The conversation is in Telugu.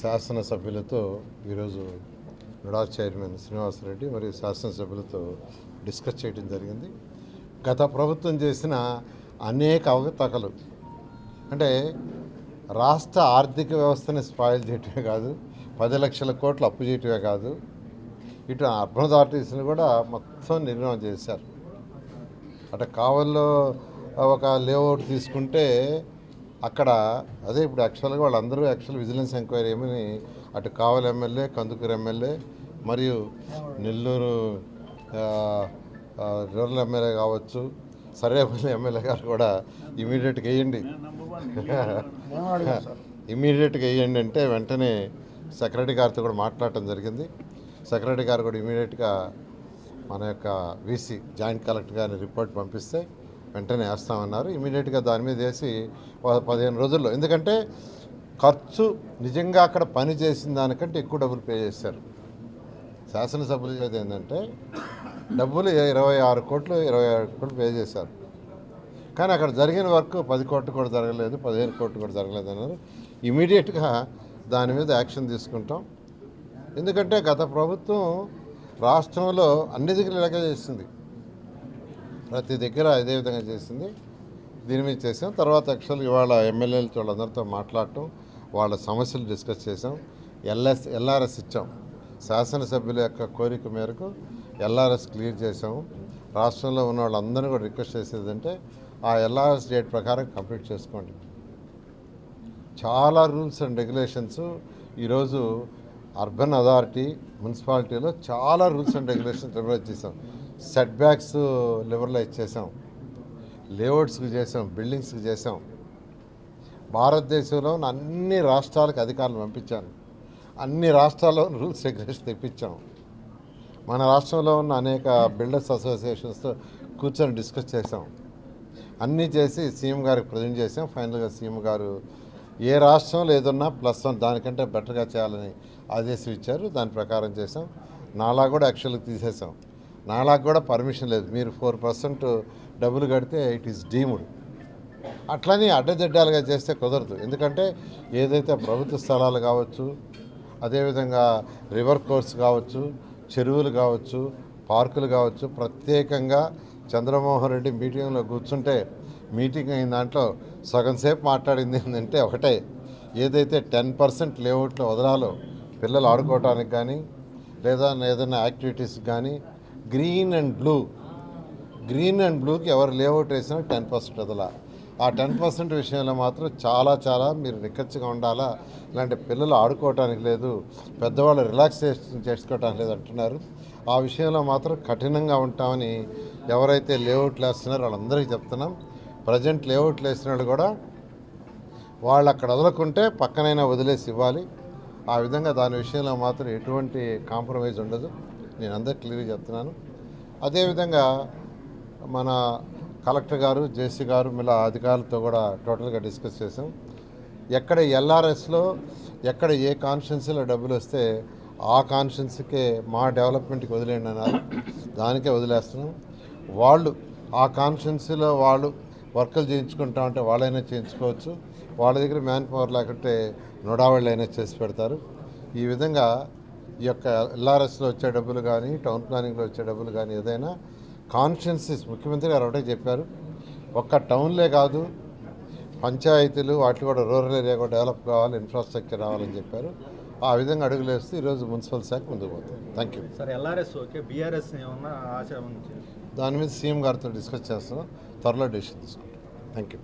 శాసనసభ్యులతో ఈరోజు నుడా చైర్మన్ శ్రీనివాసరెడ్డి మరియు శాసనసభ్యులతో డిస్కస్ చేయడం జరిగింది. గత ప్రభుత్వం చేసిన అనేక అవగతకలు అంటే రాష్ట్ర ఆర్థిక వ్యవస్థని స్పాయిల్ చేయటమే కాదు పది లక్షల కోట్లు అప్పు చేయటమే కాదు ఇటు అర్బన్ అథారిటీస్ని కూడా మొత్తం నిర్మాణం చేశారు. అటు కావల్లో ఒక లేఅవుట్ తీసుకుంటే అక్కడ అదే ఇప్పుడు యాక్చువల్గా వాళ్ళందరూ యాక్చువల్ విజిలెన్స్ ఎంక్వైరీ ఏమని అటు కావలి ఎమ్మెల్యే కందుకూరు ఎమ్మెల్యే మరియు నెల్లూరు రూరల్ ఎమ్మెల్యే కావచ్చు సర్వేపల్లి ఎమ్మెల్యే గారు కూడా ఇమీడియట్గా వేయండి. ఇమీడియట్గా వేయండి అంటే వెంటనే సెక్రటరీ గారితో కూడా మాట్లాడటం జరిగింది. సెక్రటరీ గారు కూడా ఇమీడియట్గా మన యొక్క వీసీ జాయింట్ కలెక్టర్ గారిని రిపోర్ట్ పంపిస్తే వెంటనే వేస్తామన్నారు. ఇమీడియట్గా దాని మీద వేసి పదిహేను రోజుల్లో. ఎందుకంటే ఖర్చు నిజంగా అక్కడ పని చేసిన దానికంటే ఎక్కువ డబ్బులు పే చేశారు. శాసనసభ్యులు చేతి ఏంటంటే డబ్బులు ఇరవై ఆరు కోట్లు ఇరవై ఆరు కోట్లు పే చేశారు. కానీ అక్కడ జరిగిన వర్క్ పది కోట్లు కూడా జరగలేదు పదిహేను కోట్లు కూడా జరగలేదు అన్నారు ఇమీడియట్గా దాని మీద యాక్షన్ తీసుకుంటాం. ఎందుకంటే గత ప్రభుత్వం రాష్ట్రంలో అన్ని దగ్గర ఇలాగే చేసింది. ప్రతి దగ్గర ఇదే విధంగా చేసింది. దీని మీద చేసాం. తర్వాత యాక్చువల్గా ఇవాళ ఎమ్మెల్యేలతో వాళ్ళందరితో మాట్లాడటం వాళ్ళ సమస్యలు డిస్కస్ చేసాం. ఎల్ఎస్ ఎల్ఆర్ఎస్ ఇచ్చాం. శాసనసభ్యుల యొక్క కోరిక మేరకు ఎల్ఆర్ఎస్ క్లియర్ చేసాము. రాష్ట్రంలో ఉన్న వాళ్ళందరినీ కూడా రిక్వెస్ట్ చేసేది అంటే ఆ ఎల్ఆర్ఎస్ డేట్ ప్రకారం కంప్లీట్ చేసుకోండి. చాలా రూల్స్ అండ్ రెగ్యులేషన్స్ ఈరోజు అర్బన్ అథారిటీ మున్సిపాలిటీలో చాలా రూల్స్ అండ్ రెగ్యులేషన్స్ లిబరలైజ్ చేసాం సెట్ బ్యాక్స్ లిబరలైజ్ చేసాం లేఅవుట్స్కి చేసాం బిల్డింగ్స్కి చేసాం భారతదేశంలో ఉన్న అన్ని రాష్ట్రాలకు అధికారులు పంపించాను అన్ని రాష్ట్రాల్లో రూల్స్ రెగ్యులేషన్ తెప్పించాం. మన రాష్ట్రంలో ఉన్న అనేక బిల్డర్స్ అసోసియేషన్స్తో కూర్చొని డిస్కస్ చేసాం అన్నీ చేసి సీఎం గారికి ప్రజెంట్ చేసాం ఫైనల్గా సీఎం గారు ఏ రాష్ట్రం లేదన్నా ప్లస్ వన్ దానికంటే బెటర్గా చేయాలని ఆదేశం ఇచ్చారు. దాని ప్రకారం చేసాం నాలా కూడా యాక్చువల్గా తీసేసాం నాలా కూడా పర్మిషన్ లేదు. మీరు ఫోర్ పర్సెంట్ డబ్బులు కడితే ఇట్ ఈస్ డీముడ్. అట్లని అడ్డదిడ్డాలుగా చేస్తే కుదరదు. ఎందుకంటే ఏదైతే ప్రభుత్వ స్థలాలు కావచ్చు అదేవిధంగా రివర్ కోర్స్ కావచ్చు చెరువులు కావచ్చు పార్కులు కావచ్చు ప్రత్యేకంగా చంద్రమోహన్ రెడ్డి మీటింగ్లో కూర్చుంటే మీటింగ్ అయిన దాంట్లో సగం సేపు మాట్లాడింది ఏంటంటే ఒకటే. ఏదైతే టెన్ పర్సెంట్ లేఅవుట్లో వదలాలో పిల్లలు ఆడుకోవడానికి కానీ లేదా ఏదైనా యాక్టివిటీస్ కానీ green and blue green and బ్లూకి ఎవరు లేఅవుట్ వేసినా టెన్ పర్సెంట్ వదల. ఆ టెన్ పర్సెంట్ విషయంలో మాత్రం చాలా చాలా మీరు నిక్కచ్చిగా ఉండాలా ఇలాంటి పిల్లలు ఆడుకోవటానికి లేదు పెద్దవాళ్ళు రిలాక్సేషన్ చేసుకోవటానికి లేదు అంటున్నారు. ఆ విషయంలో మాత్రం కఠినంగా ఉంటామని ఎవరైతే లేఅవుట్లు వేస్తున్నారో వాళ్ళందరికీ చెప్తున్నాం. ప్రజెంట్ లేఅవుట్లు వేసిన వాళ్ళు కూడా వాళ్ళు అక్కడ వదలకుంటే పక్కనైనా వదిలేసి ఇవ్వాలి. ఆ విధంగా దాని విషయంలో మాత్రం ఎటువంటి కాంప్రమైజ్ ఉండదు. నేను అందరికి క్లియర్ చెప్తున్నాను. అదేవిధంగా మన కలెక్టర్ గారు జేసీ గారు మిలా అధికారులతో కూడా టోటల్గా డిస్కస్ చేసాం ఎక్కడ ఎల్ఆర్ఎస్లో ఎక్కడ ఏ కాన్స్టిట్యున్సీలో డబ్బులు వస్తే ఆ కాన్స్టిట్యున్సీకే మా డెవలప్మెంట్కి వదిలేయండి అన్నారు. దానికే వదిలేస్తున్నాం. వాళ్ళు ఆ కాన్స్టిట్యున్సీలో వాళ్ళు వర్కులు చేయించుకుంటా ఉంటే వాళ్ళైనా చేయించుకోవచ్చు. వాళ్ళ దగ్గర మ్యాన్ పవర్ లేకుంటే నొడావాళ్ళు చేసి పెడతారు. ఈ విధంగా ఈ యొక్క ఎల్ఆర్ఎస్లో వచ్చే డబ్బులు కానీ టౌన్ ప్లానింగ్లో వచ్చే డబ్బులు కానీ ఏదైనా కాన్షియన్సెస్ ముఖ్యమంత్రి గారు ఒకటే చెప్పారు. ఒక్క టౌన్లే కాదు పంచాయతీలు వాటిలో కూడా రూరల్ ఏరియా కూడా డెవలప్ కావాలి ఇన్ఫ్రాస్ట్రక్చర్ రావాలని చెప్పారు. ఆ విధంగా అడుగులు వేస్తూ ఈరోజు మున్సిపల్ శాఖ ముందుకు పోతుంది. Thank you sir LRS okay BRS ఏమన్నా ఆశ దాని మీద సీఎం గారితో డిస్కస్ చేస్తున్నాం త్వరలో డెసిషన్ తీసుకుంటాం. Thank you